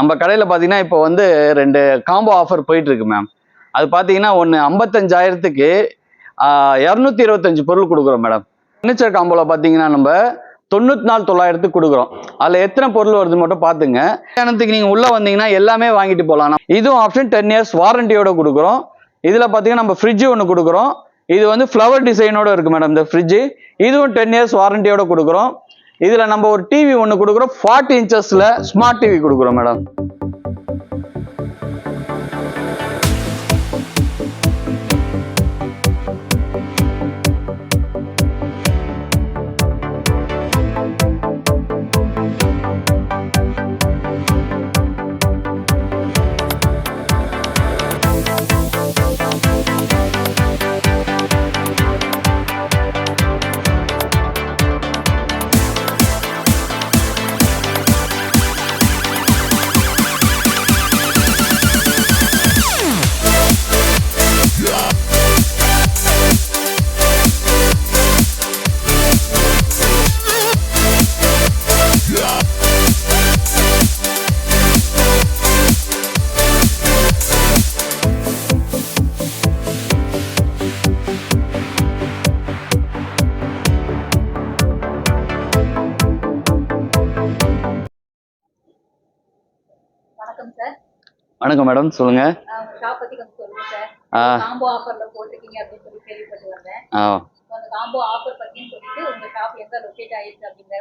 நம்ம கடையில் பார்த்தீங்கன்னா இப்போ வந்து ரெண்டு காம்போ ஆஃபர் போயிட்டுருக்கு மேம் அது பார்த்தீங்கன்னா ஒன்று ஐம்பத்தஞ்சாயிரத்துக்கு இரநூத்தி இருபத்தஞ்சு பொருள் கொடுக்குறோம் மேடம் ஃபர்னிச்சர் காம்போவில் பார்த்தீங்கன்னா நம்ம தொண்ணூற்றி நாலு தொள்ளாயிரத்துக்கு கொடுக்குறோம். அதில் எத்தனை பொருள் வருது மட்டும் பார்த்துங்க கல்யாணத்துக்கு நீங்கள் உள்ளே வந்தீங்கன்னா எல்லாமே வாங்கிட்டு போகலாம் இதுவும் ஆப்ஷன் டென் இயர்ஸ் வாரண்டியோட கொடுக்குறோம். இதில் பார்த்தீங்கன்னா நம்ம ஃப்ரிட்ஜு ஒன்று கொடுக்குறோம். இது வந்து ஃப்ளவர் டிசைனோட இருக்குது மேடம் இந்த ஃப்ரிட்ஜு இதுவும் டென் இயர்ஸ் வாரண்டியோட கொடுக்குறோம். இதில் நம்ம ஒரு டிவி ஒன்று கொடுக்குறோம் ஃபார்ட்டி இன்ச்சஸில் ஸ்மார்ட் டிவி கொடுக்குறோம் மேடம்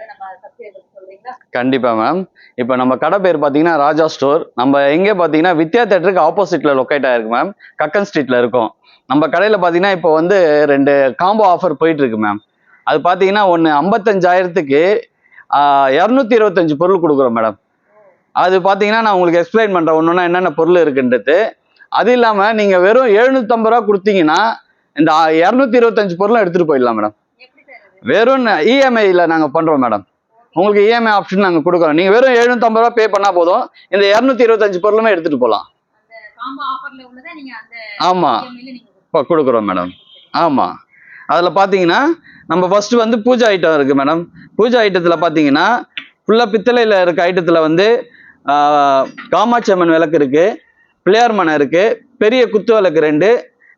நம்ம சப்ஸ்கிரைபர் சொல்றீங்களா? கண்டிப்பாக மேம். இப்போ நம்ம கடை பேர் பார்த்தீங்கன்னா ராஜா ஸ்டோர். நம்ம எங்கே பார்த்தீங்கன்னா வித்யா தேட்டருக்கு ஆப்போசிட்டில் லொக்கேட் ஆயிருக்கு மேம். கக்கன் ஸ்ட்ரீட்டில் இருக்கும். நம்ம கடையில் பார்த்தீங்கன்னா இப்போ வந்து ரெண்டு காம்போ ஆஃபர் போயிட்டு இருக்கு மேம். அது பார்த்தீங்கன்னா ஒன்று ஐம்பத்தஞ்சாயிரத்துக்கு இரநூத்தி இருபத்தஞ்சு பொருள் கொடுக்குறோம் மேடம். அது பார்த்தீங்கன்னா நான் உங்களுக்கு எக்ஸ்பிளைன் பண்ணுறேன் ஒன்று என்னென்ன பொருள் இருக்குன்றது. அது இல்லாமல் நீங்கள் வெறும் எழுநூற்றம்பது ரூபா கொடுத்தீங்கன்னா இந்த இரநூத்தி இருபத்தஞ்சு பொருளும் எடுத்துகிட்டு போயிடலாம் மேடம் வெறும் இஎம்ஐயில் நாங்கள் பண்ணுறோம் மேடம் உங்களுக்கு இஎம்ஐ ஆப்ஷன் நாங்கள் கொடுக்குறோம். நீங்கள் வெறும் எழுநூற்றம்பது ரூபா பே பண்ணால் போதும். இந்த இரநூத்தி இருபத்தஞ்சு பொருளுமே எடுத்துகிட்டு போகலாம் ஆமாம் இப்போ கொடுக்குறோம் மேடம் ஆமாம் அதில் பார்த்தீங்கன்னா நம்ம ஃபஸ்ட்டு வந்து பூஜை ஐட்டம் இருக்குது மேடம் பூஜை ஐட்டத்தில் பார்த்தீங்கன்னா ஃபுல்லாக பித்தளையில் இருக்க ஐட்டத்தில் வந்து காமாட்சி அம்மன் விளக்கு இருக்குது பிள்ளையார் மனை இருக்குது பெரிய குத்து விளக்கு ரெண்டு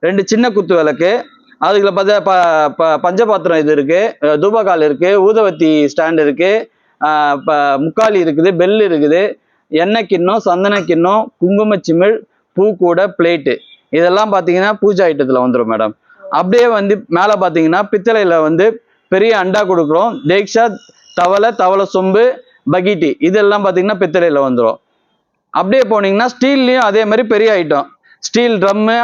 ரெண்டு சின்ன குத்து விளக்கு அதுக்குள்ள பார்த்தா ப ப பஞ்சபாத்திரம் இது இருக்குது தூபகால் இருக்குது ஊதவத்தி ஸ்டாண்ட் இருக்குது இப்போ முக்காலி இருக்குது பெல் இருக்குது எண்ணெய் கிண்ணம் சந்தன கிண்ணம் குங்குமச்சிமிழ் பூக்கூடை பிளேட்டு இதெல்லாம் பார்த்தீங்கன்னா பூஜை ஐட்டத்தில் வந்துடும் மேடம் அப்படியே வந்து மேலே பார்த்தீங்கன்னா பித்தளையில் வந்து பெரிய அண்டா கொடுக்குறோம். தேக்ஷா தவளை தவளை சொம்பு பகிட்டி இதெல்லாம் பார்த்தீங்கன்னா பித்தளையில் வந்துடும் அப்படியே போனீங்கன்னா ஸ்டீல்லையும் அதே மாதிரி பெரிய ஐட்டம் ஸ்டீல் ட்ரம்மு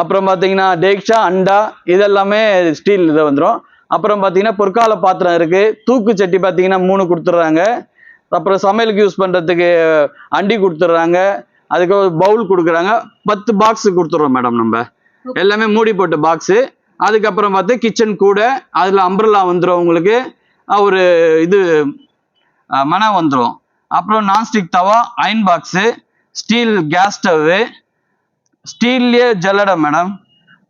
அப்புறம் பார்த்தீங்கன்னா டேக்ஷா அண்டா இதெல்லாமே ஸ்டீல் இது வந்துடும் அப்புறம் பார்த்தீங்கன்னா பொற்கால பாத்திரம் இருக்குது தூக்கு சட்டி பார்த்தீங்கன்னா மூணு கொடுத்துட்றாங்க. அப்புறம் சமையலுக்கு யூஸ் பண்ணுறதுக்கு அண்டி கொடுத்துட்றாங்க. அதுக்கு பவுல் கொடுக்குறாங்க. பத்து பாக்ஸ் கொடுத்துட்றோம் மேடம் நம்ம. எல்லாமே மூடி போட்ட பாக்ஸு அதுக்கப்புறம் பார்த்து கிச்சன் கூட அதில் அம்ப்ரல்லா வந்துடும் உங்களுக்கு. ஒரு இது மனை வந்துடும் அப்புறம் nonstick tawa iron box steel gas stove ஸ்டீல்லையே ஜல்லடை மேடம்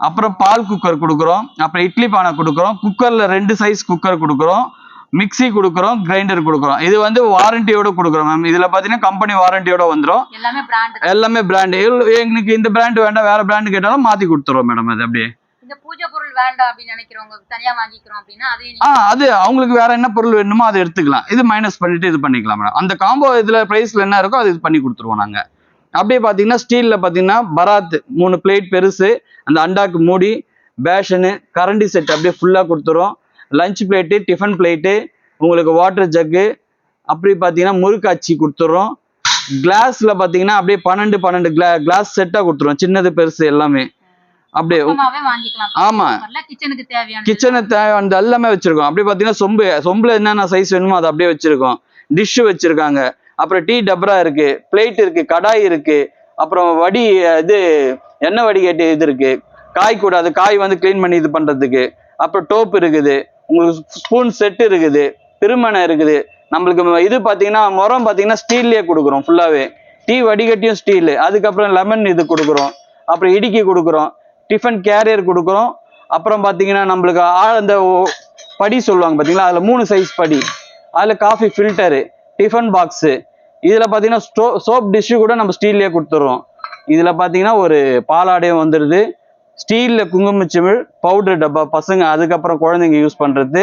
அப்புறம் பால் குக்கர் கொடுக்குறோம். அப்புறம் இட்லி பானை கொடுக்குறோம். குக்கரில் ரெண்டு சைஸ் குக்கர் கொடுக்குறோம். மிக்ஸி கொடுக்குறோம் கிரைண்டர் கொடுக்குறோம். இது வந்து வாரண்டியோட கொடுக்குறோம் மேம் இதில் பார்த்தீங்கன்னா கம்பெனி வாரண்டியோட வந்துடும் எல்லாமே பிராண்ட் எல்லாமே பிராண்டு எங்களுக்கு இந்த பிராண்டு வேண்டாம் வேற பிராண்டு கேட்டாலும் மாற்றி கொடுத்துருவோம் மேடம் அது அப்படியே. இந்த பூஜை பொருள் வேண்டாம் அப்படின்னு நினைக்கிறவங்க தனியா வாங்கிக்கிறோம் அப்படின்னா ஆ அது அவங்களுக்கு வேற என்ன பொருள் வேணுமோ அதை எடுத்துக்கலாம். இது மைனஸ் பண்ணிட்டு இது பண்ணிக்கலாம் மேடம் அந்த காம்போ இதுல பிரைஸ்ல என்ன இருக்கோ அது இது பண்ணி கொடுத்துருவோம் நாங்க. அப்படியே பாத்தீங்கன்னா ஸ்டீல்ல பாத்தீங்கன்னா பராத் மூணு பிளேட் பெருசு அந்த அண்டாக்கு மூடி பேஷனு கரண்டி செட் அப்படியே ஃபுல்லா கொடுத்துரும் லஞ்ச் பிளேட்டு டிஃபன் பிளேட்டு உங்களுக்கு வாட்டர் ஜக்கு அப்படி பார்த்தீங்கன்னா முறுக்காச்சி கொடுத்துட்றோம் கிளாஸில் பார்த்தீங்கன்னா அப்படியே பன்னெண்டு பன்னெண்டு கிளா கிளாஸ் செட்டாக கொடுத்துருவோம். சின்னது பெருசு எல்லாமே. அப்படியே ஆமா. கிச்சனுக்கு தேவையான கிச்சனை தேவையானது. எல்லாமே வச்சிருக்கோம். அப்படியே பார்த்தீங்கன்னா சொம்பு சொம்புல என்னென்ன சைஸ் வேணுமோ அதை அப்படியே வச்சிருக்கோம். டிஷ்ஷு வச்சிருக்காங்க. அப்புறம் டீ டப்ரா இருக்கு பிளேட் இருக்கு கடாய் இருக்கு அப்புறம் வடி இது எண்ணெய் வடிகட்டி இது இருக்கு. காய் கூட அது காய் வந்து க்ளீன் பண்ணி இது பண்றதுக்கு. அப்புறம் டோப் இருக்குது. உங்களுக்கு ஸ்பூன் செட் இருக்குது. திருமணம் இருக்குது. நம்மளுக்கு இது பார்த்தீங்கன்னா முறம் பார்த்தீங்கன்னா ஸ்டீல்லே கொடுக்குறோம் ஃபுல்லாகவே டீ வடிகட்டியும் ஸ்டீல் அதுக்கப்புறம் லெமன் இது கொடுக்குறோம். அப்புறம் இடுக்கி கொடுக்குறோம். டிஃபன் கேரியர் கொடுக்குறோம். அப்புறம் பார்த்தீங்கன்னா நம்மளுக்கு ஆ- அந்த ஓ- படி சொல்லுவாங்க பார்த்தீங்களா அதில் மூணு சைஸ் படி. அதில் காஃபி ஃபில்டரு டிஃபன் பாக்ஸு இதில் பார்த்தீங்கன்னா ஸ்டோ சோப் டிஷ்ஷு கூட நம்ம ஸ்டீல்லே கொடுத்துட்றோம். இதில் பார்த்தீங்கன்னா ஒரு பாலாடையும் வந்துடுது ஸ்டீலில் குங்குமச்சிமிழ் பவுடர் டப்பா பசங்க அதுக்கப்புறம் குழந்தைங்க யூஸ் பண்ணுறது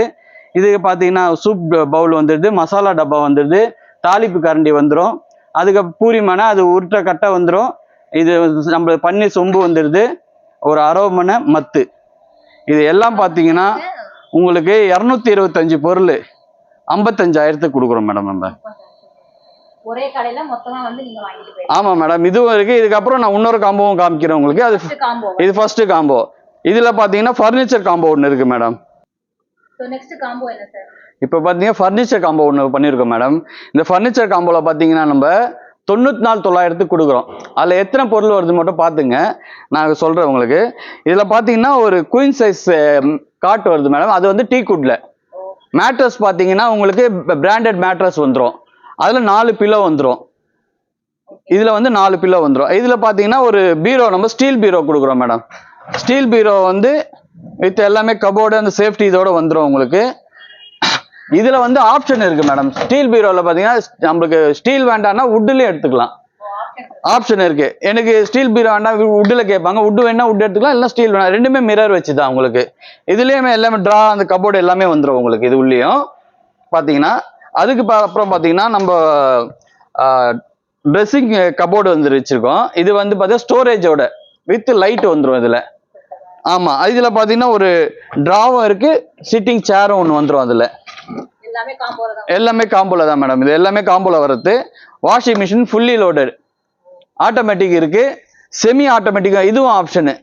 இதுக்கு பார்த்தீங்கன்னா சூப் பவுல் வந்துடுது மசாலா டப்பா வந்துடுது தாளிப்பு கரண்டி வந்துடும் அதுக்கு பூரிமான அது உருட்டை கட்டை வந்துடும் இது நம்ம பன்னீர் சொம்பு வந்துடுது ஒரு அரவமனை மத்து. இது எல்லாம் பார்த்தீங்கன்னா உங்களுக்கு இரநூத்தி இருபத்தஞ்சு பொருள் ஐம்பத்தஞ்சாயிரத்துக்கு கொடுக்குறோம் மேடம் நம்ம. ஒரே கடையில மொத்தமா வந்து நீங்க வாங்கிட்டு ஆமாம் மேடம் இதுவும் இருக்குது இதுக்கப்புறம் நான் இன்னொரு காம்போவும் காமிக்கிறேன் உங்களுக்கு. அது இது ஃபர்ஸ்ட் காம்போ இதில் பார்த்தீங்கன்னா ஃபர்னிச்சர் காம்போ ஒன்று இருக்குது மேடம். காம்போ என்ன சார் இப்போ பார்த்தீங்கன்னா ஃபர்னிச்சர் காம்போ ஒன்று பண்ணியிருக்கோம் மேடம். இந்த ஃபர்னிச்சர் காம்போவில் பார்த்தீங்கன்னா நம்ம தொண்ணூற்றி நாலு தொள்ளாயிரத்துக்கு கொடுக்குறோம். அதில் எத்தனை பொருள் வருது மட்டும் பார்த்துங்க நான் சொல்கிறேன் உங்களுக்கு. இதில் பார்த்தீங்கன்னா ஒரு குயின் சைஸ் காட் வருது மேடம் அது வந்து டீ குட்டில் மேட்ரஸ் பார்த்தீங்கன்னா உங்களுக்கு பிராண்டட் மேட்ரஸ் வந்துடும் அதில் நாலு பில்லோ வந்துடும் இதில் வந்து நாலு பில்லோ வந்துடும் இதில் பார்த்தீங்கன்னா ஒரு பீரோ நம்ம ஸ்டீல் பீரோ கொடுக்குறோம் மேடம் ஸ்டீல் பீரோ வந்து வித் எல்லாமே கபோர்டு அந்த சேஃப்டி இதோட வந்துடும் உங்களுக்கு. இதில் வந்து ஆப்ஷன் இருக்குது மேடம் ஸ்டீல் பீரோவில் பார்த்தீங்கன்னா நம்மளுக்கு ஸ்டீல் வேண்டாம்னா வுட்லேயும் எடுத்துக்கலாம். ஆப்ஷன் இருக்கு. எனக்கு ஸ்டீல் பீரோ வேண்டாம் உட்டில் கேட்பாங்க. உட் வேணா உட் எடுத்துக்கலாம் இல்லை ஸ்டீல் வேணாம் ரெண்டுமே மிரர் வச்சு தான் உங்களுக்கு. இதுலேயுமே எல்லாமே ட்ரா அந்த கபோர்டு எல்லாமே வந்துடும் உங்களுக்கு இது உள்ளேயும். பார்த்தீங்கன்னா அதுக்கு அப்புறம் பார்த்தீங்கன்னா நம்ம ட்ரெஸ்ஸிங் கபோர்டு வந்து வச்சுருக்கோம். இது வந்து பார்த்தீங்கன்னா ஸ்டோரேஜோட வித் லைட் வந்துடும் இதில். ஆமாம் இதில் பார்த்தீங்கன்னா ஒரு ட்ராவும் இருக்குது சிட்டிங் சேரும் ஒன்று வந்துடும் அதில். எல்லாமே காம்போல தான். மேடம் இது எல்லாமே காம்போல வர்றது. Washing machine fully loaded automatic இருக்கு. செமி ஆட்டோமேட்டிக்காக இதுவும் ஆப்ஷனு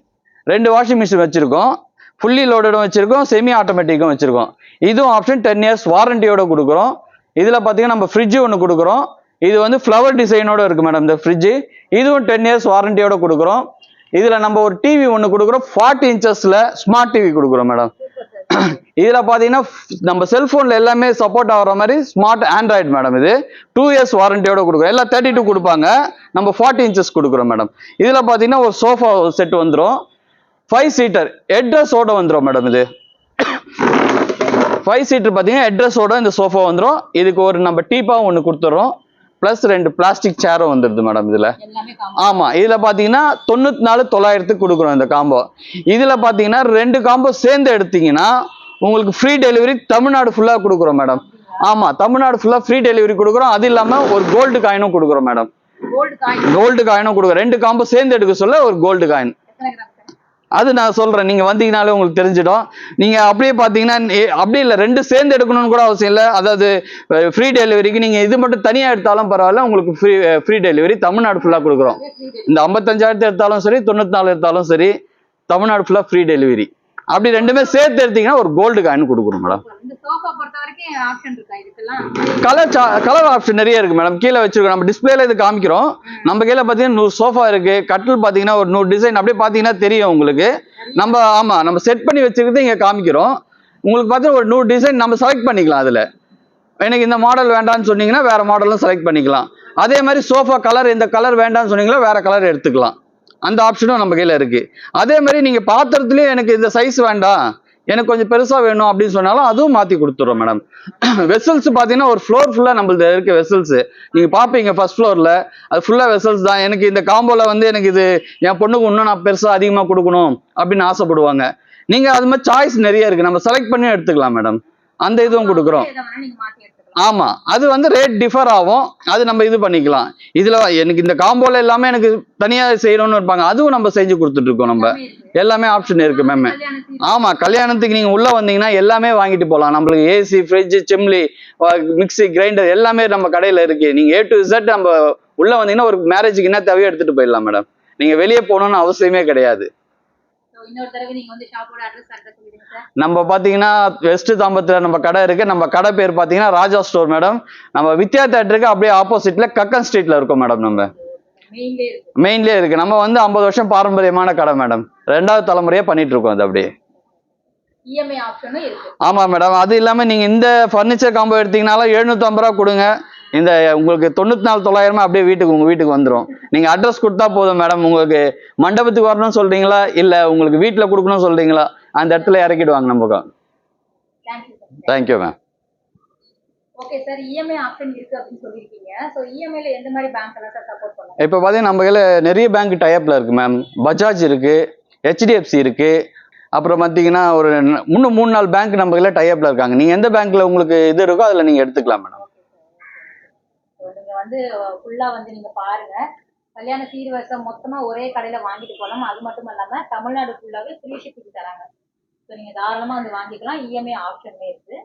ரெண்டு வாஷிங் மிஷின் வச்சிருக்கோம். ஃபுல்லி லோடடும் வச்சிருக்கோம். செமி ஆட்டோமேட்டிக்கும் வச்சிருக்கோம். இதுவும் ஆப்ஷன் டென் இயர்ஸ் வாரண்டியோட கொடுக்குறோம். இதில் பார்த்தீங்கன்னா நம்ம ஃப்ரிட்ஜ் ஒன்று கொடுக்குறோம். இது வந்து ஃப்ளவர் டிசைனோட இருக்கு மேடம் இந்த ஃப்ரிட்ஜு இதுவும் டென் இயர்ஸ் வாரண்டியோட கொடுக்குறோம். இதில் நம்ம ஒரு டிவி ஒன்று கொடுக்குறோம். ஃபார்ட்டி இன்ச்சஸில் ஸ்மார்ட் டிவி கொடுக்குறோம் மேடம் இதில் பார்த்தீங்கன்னா நம்ம செல்ஃபோனில் எல்லாமே சப்போர்ட் ஆகிற மாதிரி ஸ்மார்ட் ஆண்ட்ராய்டு மேடம் இது. டூ இயர்ஸ் வாரண்டியோட கொடுக்குறோம். எல்லாம் தேர்ட்டி டூ கொடுப்பாங்க. நம்ம ஃபார்ட்டி இன்ச்சஸ் கொடுக்குறோம் மேடம் இதில் பார்த்தீங்கன்னா ஒரு சோஃபா செட் வந்துடும் ஃபைவ் சீட்டர் ஹெட்ரஸோட வந்துடும் மேடம் இது. ஃபைவ் சீட்டர் பார்த்தீங்கன்னா ஹெட்ரஸோட இந்த சோஃபா வந்துடும் இதுக்கு ஒரு நம்ம டீப்பாக ஒன்று கொடுத்துட்றோம் ப்ளஸ் ரெண்டு பிளாஸ்டிக் சேரும் வந்துடுது மேடம் இதில். எல்லாமே காம்போ ஆமா இதுல பாத்தீங்கன்னா தொண்ணூத்தி நாலு தொள்ளாயிரத்துக்கு கொடுக்குறோம் இந்த காம்போ இதுல பாத்தீங்கன்னா ரெண்டு காம்போ சேர்ந்து எடுத்தீங்கன்னா உங்களுக்கு ஃப்ரீ டெலிவரி தமிழ்நாடு ஃபுல்லா கொடுக்குறோம் மேடம் ஆமா தமிழ்நாடு ஃபுல்லா ஃப்ரீ டெலிவரி கொடுக்குறோம். அது இல்லாம ஒரு கோல்டு காயினும் கொடுக்குறோம் மேடம் கோல்டு காயின் கோல்டு காயினும் கொடுக்குறோம். ரெண்டு காம்போ சேர்ந்து எடுக்க சொல்ல ஒரு கோல்டு காயின் அது நான் சொல்கிறேன் நீங்கள் வந்தீங்கனாலே உங்களுக்கு தெரிஞ்சிடும். நீங்கள் அப்படியே பார்த்தீங்கன்னா அப்படியே அப்படி இல்லை ரெண்டு சேர்ந்து எடுக்கணும்னு கூட அவசியம் இல்லை. அதாவது ஃப்ரீ டெலிவரிக்கு நீங்கள் இது மட்டும் தனியாக எடுத்தாலும் பரவாயில்ல உங்களுக்கு ஃப்ரீ ஃப்ரீ டெலிவரி தமிழ்நாடு ஃபுல்லாக கொடுக்குறோம். இந்த ஐம்பத்தஞ்சாயிரத்து எடுத்தாலும் சரி தொண்ணூற்றி நாலு எடுத்தாலும் சரி தமிழ்நாடு ஃபுல்லாக ஃப்ரீ டெலிவரி அப்படி ரெண்டுமே சேர்த்து எடுத்தீங்கன்னா ஒரு கோல்டு காயின் கொடுக்குறோம் மேடம் சோஃபா பொறுத்த வரைக்கும் ஆப்ஷன் இருக்கா இதுக்கெல்லாம்? கலர் கலர் ஆப்ஷன் நிறைய இருக்கு மேடம் கீழே வச்சிருக்கோம். நம்ம டிஸ்பிளேல இது காமிக்கிறோம். நம்ம கீழே பார்த்தீங்கன்னா நூறு சோஃபா இருக்கு. கட்டில் பார்த்தீங்கன்னா ஒரு நூறு டிசைன் அப்படியே பார்த்தீங்கன்னா தெரியும் உங்களுக்கு. நம்ம ஆமா நம்ம செட் பண்ணி வச்சிருக்கிறது இங்கே காமிக்கிறோம். உங்களுக்கு பார்த்தீங்கன்னா ஒரு நூறு டிசைன் நம்ம செலக்ட் பண்ணிக்கலாம் அதில். எனக்கு இந்த மாடல் வேண்டாம்னு சொன்னீங்கன்னா வேற மாடலும் செலக்ட் பண்ணிக்கலாம். அதே மாதிரி சோஃபா கலர் இந்த கலர் வேண்டாம்னு சொன்னீங்களா வேற கலர் எடுத்துக்கலாம். அந்த ஆப்ஷனும் நம்ம கையில் இருக்கு. அதே மாதிரி நீங்க பாத்திரத்துலயே எனக்கு இந்த சைஸ் வேண்டாம். எனக்கு கொஞ்சம் பெருசாக வேணும் அப்படின்னு சொன்னாலும் அதுவும் மாற்றி கொடுத்துட்றோம் மேடம் வெசல்ஸ் பார்த்தீங்கன்னா ஒரு ஃப்ளோர் ஃபுல்லாக நம்மளது இருக்க வெசல்ஸு நீங்கள் பார்ப்பீங்க ஃபர்ஸ்ட் ஃப்ளோரில் அது ஃபுல்லாக வெசல்ஸ் தான். எனக்கு இந்த காம்போல வந்து எனக்கு இது என் பொண்ணுக்கு இன்னும் நான் பெருசாக அதிகமாக கொடுக்கணும் அப்படின்னு ஆசைப்படுவாங்க. நீங்கள் அது மாதிரி சாய்ஸ் நிறைய இருக்குது நம்ம செலக்ட் பண்ணி எடுத்துக்கலாம் மேடம் அந்த இதுவும் கொடுக்குறோம். ஆமாம் அது வந்து ரேட் டிஃபர் ஆகும். அது நம்ம இது பண்ணிக்கலாம். இதில் எனக்கு இந்த காம்போவில் எல்லாமே எனக்கு தனியாக செய்யணும்னு இருப்பாங்க. அதுவும் நம்ம செஞ்சு கொடுத்துட்ருக்கோம் நம்ம. எல்லாமே ஆப்ஷன் இருக்கு மேம் கல்யாண சீர் ஆமா கல்யாணத்துக்கு நீங்க உள்ள வந்தீங்கன்னா எல்லாமே வாங்கிட்டு போகலாம் நம்மளுக்கு AC fridge chimney mixie grinder எல்லாமே நம்ம கடையில இருக்கு. நீங்க ஏ டு Z நம்ம உள்ள வந்தீங்கன்னா ஒரு மேரேஜுக்கு என்ன தேவையோ எடுத்துட்டு போயிடலாம் மேடம் நீங்க வெளியே போகணும்னு அவசியமே கிடையாது. நம்ம பார்த்தீங்கன்னா வெஸ்ட் தாம்பரத்தில் நம்ம கடை இருக்கு. நம்ம கடை பேர் பார்த்தீங்கன்னா ராஜா ஸ்டோர் மேடம் நம்ம வித்யா தேட்டருக்கு அப்படியே ஆப்போசிட்ல கக்கன் ஸ்ட்ரீட்ல இருக்கோம் மேடம் நம்ம. மெயின்லேயே இருக்கு. நம்ம வந்து ஐம்பது வருஷம் பாரம்பரியமான கடை மேடம் ரெண்டாவது தலைமுறையா பண்ணிட்டு இருக்கோம் அது அப்படியே. இருக்கு. ஆமா மேடம் அது இல்லாம நீங்க இந்த ஃபர்னிச்சர் காம்போ எடுத்தீங்கனாலும் எழுநூத்தம்பது ரூபா கொடுங்க. இந்த உங்களுக்கு தொண்ணூத்தி நாலு தொள்ளாயிரமா அப்படியே வீட்டுக்கு உங்க வீட்டுக்கு வந்துரும். நீங்க அட்ரஸ் கொடுத்தா போதும் மேடம் உங்களுக்கு மண்டபத்துக்கு வரணும்னு சொல்றீங்களா? இல்ல உங்களுக்கு வீட்டுல கொடுக்கணும்னு சொல்றீங்களா? அந்த இடத்துல இறக்கிடுவாங்க sir thank you ma'am okay sir EMI option இருக்கு அப்படின்னு சொல்லியிருக்கீங்க. ஸோ இஎம்ஐல எந்த மாதிரி பேங்க் எல்லாம் சார் சப்போர்ட் பண்ணுங்க இப்போ பார்த்தீங்கன்னா நம்ம கையில் நிறைய பேங்க் டைப்பில் இருக்குது மேம் பஜாஜ் இருக்குது ஹெச்டிஎஃப்சி இருக்குது அப்புறம் பார்த்தீங்கன்னா ஒரு இன்னும் மூணு நாலு பேங்க் நம்ம கையில் டைப்பில் இருக்காங்க. நீங்கள் எந்த பேங்க்கில் உங்களுக்கு இது இருக்கோ அதில் நீங்கள் எடுத்துக்கலாம் madam okay sir okay so நீங்க வந்து ஃபுல்லா வந்து நீங்க பாருங்க. கல்யாண சீர்வரிசை மொத்தமா ஒரே கடையில வாங்கிட்டு போகலாம் அது மட்டும் இல்லாம தமிழ்நாடு ஃபுல்லாவே ஃப்ரீ ஷிப்பிங் தராங்க. ஸோ நீங்க தாராளமா வந்து வாங்கிக்கலாம். இஎம்ஐ ஆப்ஷன்மே இருக்கு.